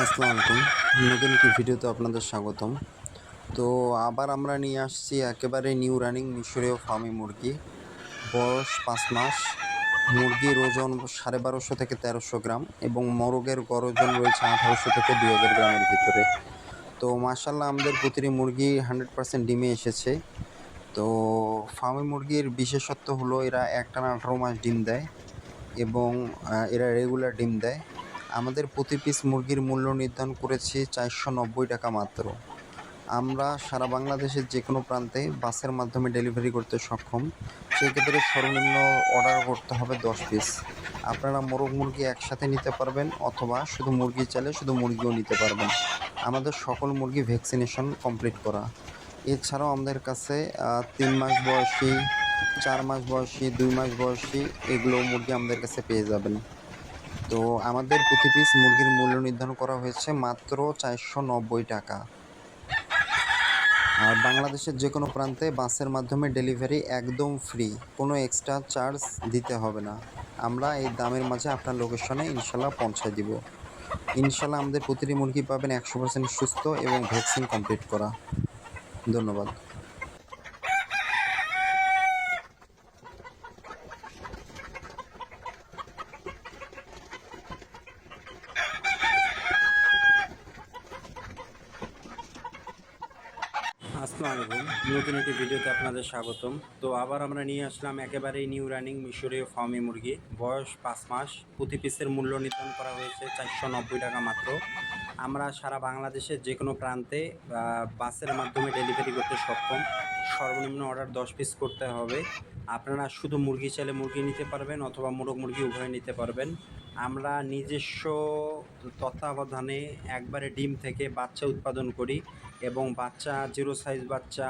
আসসালামু আলাইকুম। নতুন একটি ভিডিওতে আপনাদের স্বাগতম। তো আবার আমরা নিয়ে আসছি একেবারে নিউ রানিং মিশরীয় ফার্মি মুরগি। বয়স পাঁচ মাস। মুরগির ওজন সাড়ে বারোশো থেকে তেরোশো গ্রাম এবং মোরগের গড় ওজন রয়েছে আঠারোশো থেকে দুই হাজার গ্রামের ভিতরে। তো মার্শাল্লাহ আমাদের প্রতিটি মুরগি হান্ড্রেড পার্সেন্ট ডিমে এসেছে। তো ফার্মি মুরগির বিশেষত্ব হলো এরা একটানা আঠারো মাস ডিম দেয় এবং এরা রেগুলার ডিম দেয়। আমাদের প্রতি পিস মুরগির মূল্য নির্ধারণ করেছি চারশো নব্বই টাকা মাত্র। আমরা সারা বাংলাদেশের যে কোনো প্রান্তে বাসের মাধ্যমে ডেলিভারি করতে সক্ষম। সেক্ষেত্রে সর্বনিম্ন অর্ডার করতে হবে দশ পিস আপনারা মোরগ মুরগি একসাথে নিতে পারবেন অথবা শুধু মুরগি চাইলে শুধু মুরগিও নিতে পারবেন। আমাদের সকল মুরগি ভ্যাকসিনেশন কমপ্লিট করা। এছাড়াও আমাদের কাছে তিন মাস বয়সী, চার মাস বয়সী, দুই মাস বয়সী এগুলো মুরগি আমাদের কাছে পেয়ে যাবেন। তো আমাদের প্রতি পিস মুরগির মূল্য নির্ধারণ করা হয়েছে মাত্র চারশো নব্বই টাকা। আর বাংলাদেশের যে কোনো প্রান্তে বাসের মাধ্যমে ডেলিভারি একদম ফ্রি কোনো এক্সট্রা চার্জ দিতে হবে না। আমরা এই দামের মাঝে আপনার লোকেশনে ইনশাল্লাহ পৌঁছায় দিব। ইনশাল্লাহ আমাদের প্রতিটি মুরগি পাবেন একশো পার্সেন্ট সুস্থ এবং ভ্যাকসিন কমপ্লিট করা। ধন্যবাদ। আসসালামু আলাইকুম। নতুন একটি ভিডিওতে আপনাদের স্বাগতম। তো আবার আমরা নিয়ে আসলাম একেবারেই নিউ রানিং মিশরীয় ফার্মি মুরগি। বয়স পাঁচ মাস। প্রতি পিসের মূল্য নির্ধারণ করা হয়েছে চারশো নব্বই টাকা মাত্র। আমরা সারা বাংলাদেশের যে কোনো প্রান্তে বাসের মাধ্যমে ডেলিভারি করতে সক্ষম। সর্বনিম্ন অর্ডার দশ পিস করতে হবে। আপনারা শুধু মুরগি চাইলে মুরগি নিতে পারবেন অথবা মোরগ মুরগি উভয় নিতে পারবেন। আমরা নিজস্ব তত্ত্বাবধানে একবারে ডিম থেকে বাচ্চা উৎপাদন করি এবং বাচ্চা জিরো সাইজ বাচ্চা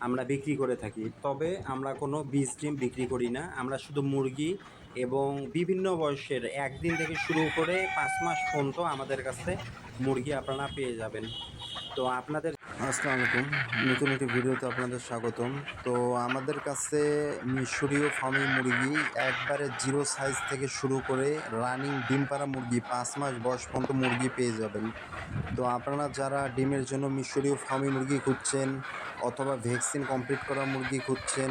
আমরা বিক্রি করে থাকি। তবে আমরা কোনো বীজ ডিম বিক্রি করি না। আমরা শুধু মুরগি এবং বিভিন্ন বয়সের একদিন থেকে শুরু করে পাঁচ মাস পর্যন্ত আমাদের কাছে মুরগি আপনারা পেয়ে যাবেন। তো আপনাদের আসসালামু আলাইকুম নতুন একটি ভিডিওতে আপনাদের স্বাগতম। তো আমাদের কাছে মিশরীয় ফার্মি মুরগি একবারে জিরো সাইজ থেকে শুরু করে রানিং ডিম পাড়া মুরগি পাঁচ মাস বয়স পর্যন্ত মুরগি পেয়ে যাবেন। তো আপনারা যারা ডিমের জন্য মিশরীয় ফার্মি মুরগি খুঁজছেন অথবা ভ্যাকসিন কমপ্লিট করা মুরগি খুঁজছেন,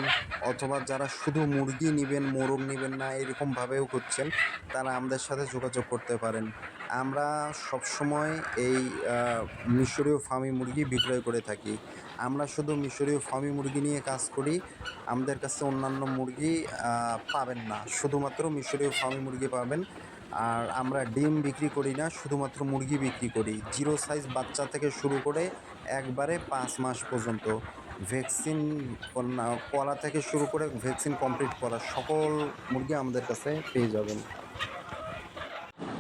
অথবা যারা শুধু মুরগি নেবেন, মোরগ নেবেন না, এরকমভাবেও খুঁজছেন, তারা আমাদের সাথে যোগাযোগ করতে পারেন। আমরা সবসময় এই মিশরীয় ফার্মি মুরগি বিক্রয় করে থাকি। আমরা শুধু মিশরীয় ফার্মি মুরগি নিয়ে কাজ করি, আমাদের কাছে অন্যান্য মুরগি পাবেন না। শুধুমাত্র মিশরীয় ফার্মি মুরগি পাবেন আর আমরা ডিম বিক্রি করি না, শুধুমাত্র মুরগি বিক্রি করি। জিরো সাইজ বাচ্চা থেকে শুরু করে একবারে পাঁচ মাস পর্যন্ত ভ্যাকসিন কলা থেকে শুরু করে ভ্যাকসিন কমপ্লিট করা সকল মুরগি আমাদের কাছে পেয়ে যাবেন।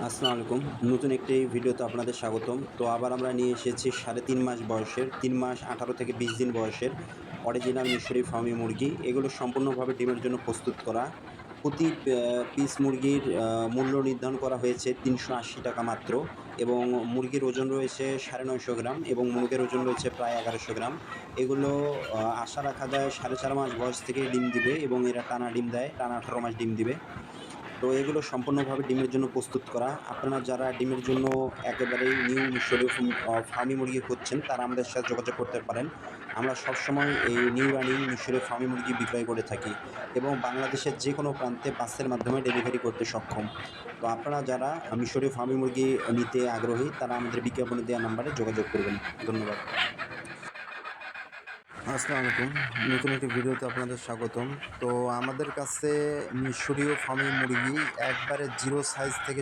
আসসালামু আলাইকুম। নতুন একটি ভিডিওতে আপনাদের স্বাগতম। তো আবার আমরা নিয়ে এসেছি সাড়ে তিন মাস বয়সের, তিন মাস আঠারো থেকে বিশ দিন বয়সের অরিজিনাল মিশরি ফার্মি মুরগি। এগুলো সম্পূর্ণভাবে ডিমের জন্য প্রস্তুত করা। প্রতি পিস মুরগির মূল্য নির্ধারণ করা হয়েছে তিনশো আশি টাকা মাত্র এবং মুরগির ওজন রয়েছে সাড়ে নয়শো গ্রাম এবং মুরগের ওজন রয়েছে প্রায় এগারোশো গ্রাম। এগুলো আশা রাখা যায় সাড়ে চার মাস বয়স থেকে ডিম দিবে এবং এরা টানা ডিম দেয়, টানা আঠারো মাস ডিম দিবে। তো এগুলো সম্পূর্ণভাবে ডিমের জন্য প্রস্তুত করা। আপনারা যারা ডিমের জন্য একেবারেই নিউ মিশরীয় ফার্মি মুরগি খুঁজছেন, তারা আমাদের সাথে যোগাযোগ করতে পারেন। আমরা সবসময় এই নিউ রানিং মিশরীয় ফার্মি মুরগি বিক্রয় করে থাকি এবং বাংলাদেশের যে কোনো প্রান্তে বাসের মাধ্যমে ডেলিভারি করতে সক্ষম। তো আপনারা যারা মিশরীয় ফার্মি মুরগি নিতে আগ্রহী, তারা আমাদের বিজ্ঞাপনে দেওয়া নাম্বারে যোগাযোগ করবেন। ধন্যবাদ। আসসালামু আলাইকুম নতুন একটি ভিডিওতে আপনাদের স্বাগতম। তো আমাদের কাছে মিশরীয় ফার্মি মুরগি একবারে জিরো সাইজ থেকে